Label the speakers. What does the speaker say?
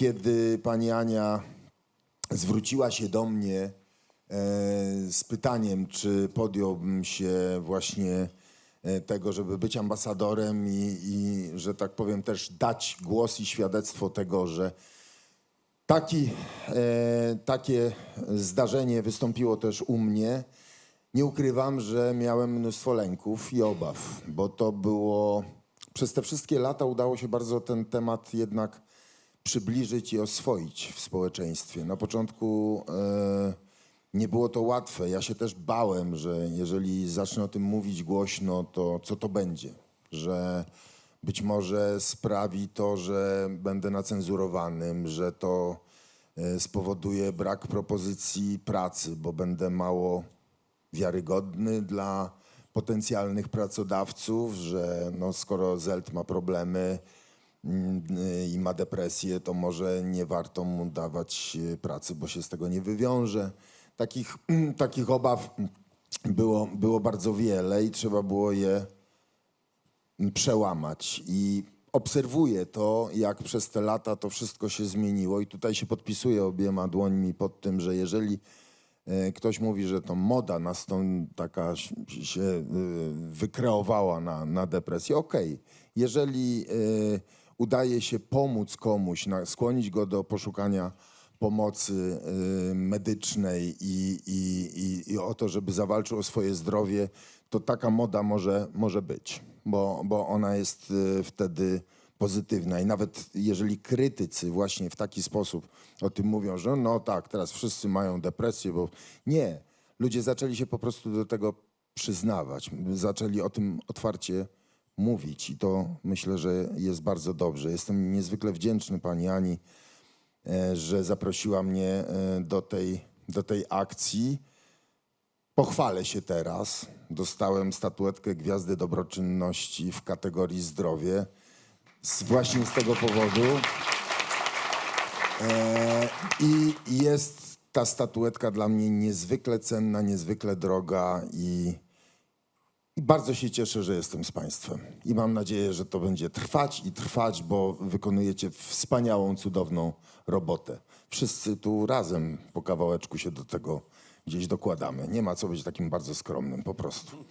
Speaker 1: kiedy pani Ania zwróciła się do mnie e, z pytaniem, czy podjąłbym się właśnie e, tego, żeby być ambasadorem i, i, że tak powiem, też dać głos i świadectwo tego, że Taki, e, takie zdarzenie wystąpiło też u mnie. Nie ukrywam, że miałem mnóstwo lęków i obaw, bo to było. Przez te wszystkie lata udało się bardzo ten temat jednak przybliżyć i oswoić w społeczeństwie. Na początku e, nie było to łatwe. Ja się też bałem, że jeżeli zacznę o tym mówić głośno, to co to będzie? Że być może sprawi to, że będę nacenzurowanym, że to e, spowoduje brak propozycji pracy, bo będę mało wiarygodny dla potencjalnych pracodawców, że no, skoro ZELT ma problemy i ma depresję, to może nie warto mu dawać y, pracy, bo się z tego nie wywiąże. Takich, takich obaw było, było bardzo wiele i trzeba było je przełamać. I obserwuję to, jak przez te lata to wszystko się zmieniło. I tutaj się podpisuję obiema dłońmi pod tym, że jeżeli e, ktoś mówi, że to moda nas tą taka się wykreowała na, na depresję, okej. Jeżeli e, udaje się pomóc komuś, skłonić go do poszukania pomocy y, medycznej i, i, i, i o to, żeby zawalczył o swoje zdrowie, to taka moda może, może być, bo, bo ona jest y, wtedy pozytywna. I nawet jeżeli krytycy właśnie w taki sposób o tym mówią, że no tak, teraz wszyscy mają depresję, bo nie. Ludzie zaczęli się po prostu do tego przyznawać, zaczęli o tym otwarcie mówić i to myślę, że jest bardzo dobrze. Jestem niezwykle wdzięczny pani Ani, e, że zaprosiła mnie e, do tej, do tej akcji. Pochwalę się teraz. Dostałem statuetkę Gwiazdy Dobroczynności w kategorii zdrowie. Z, właśnie z tego powodu. E, I jest ta statuetka dla mnie niezwykle cenna, niezwykle droga i, i bardzo się cieszę, że jestem z Państwem. I mam nadzieję, że to będzie trwać i trwać, bo wykonujecie wspaniałą, cudowną robotę. Wszyscy tu razem po kawałeczku się do tego gdzieś dokładamy. Nie ma co być takim bardzo skromnym, po prostu.